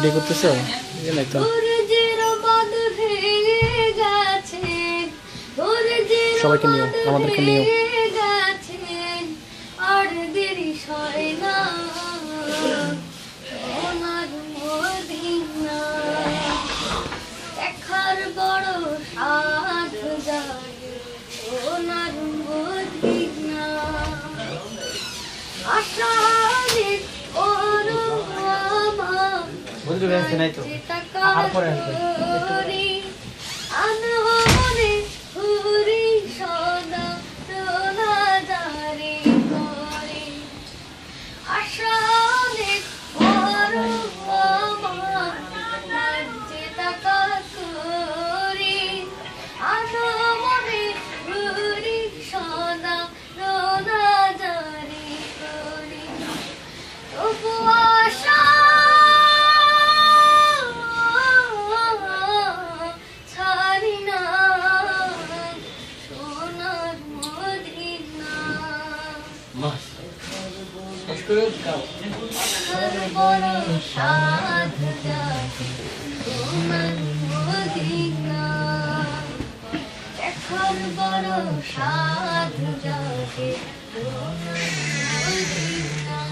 Video করতেছ? এই তো সবাইকে নিও, আমাদেরকে নিও। আর দেরি সয় না। বন্ধু আছে নাই তো আর পরে আসবে। সাধ জাগে সোনার মদিনা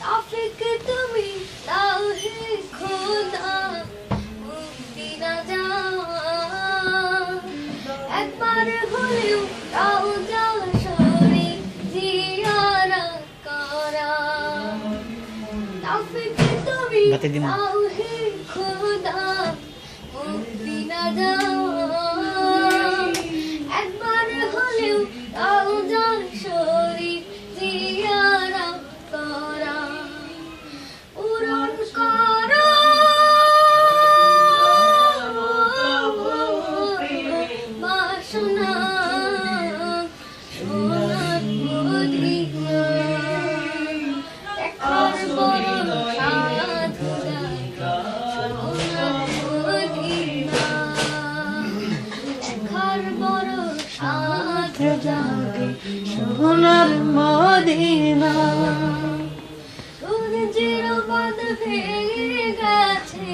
তাফিক তুমি দাও হে খোদা তাফিক তুমি বাতি দিন। দাও হে খোদা সাধ জাগে সোনার মদিনা। সূর্যের বাঁধ ভেঙে গেছে,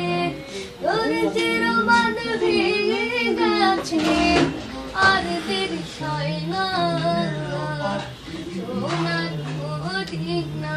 সূর্যের বাঁধ ভেঙে গেছে, আর দেরি সয় সোনার মদিনা।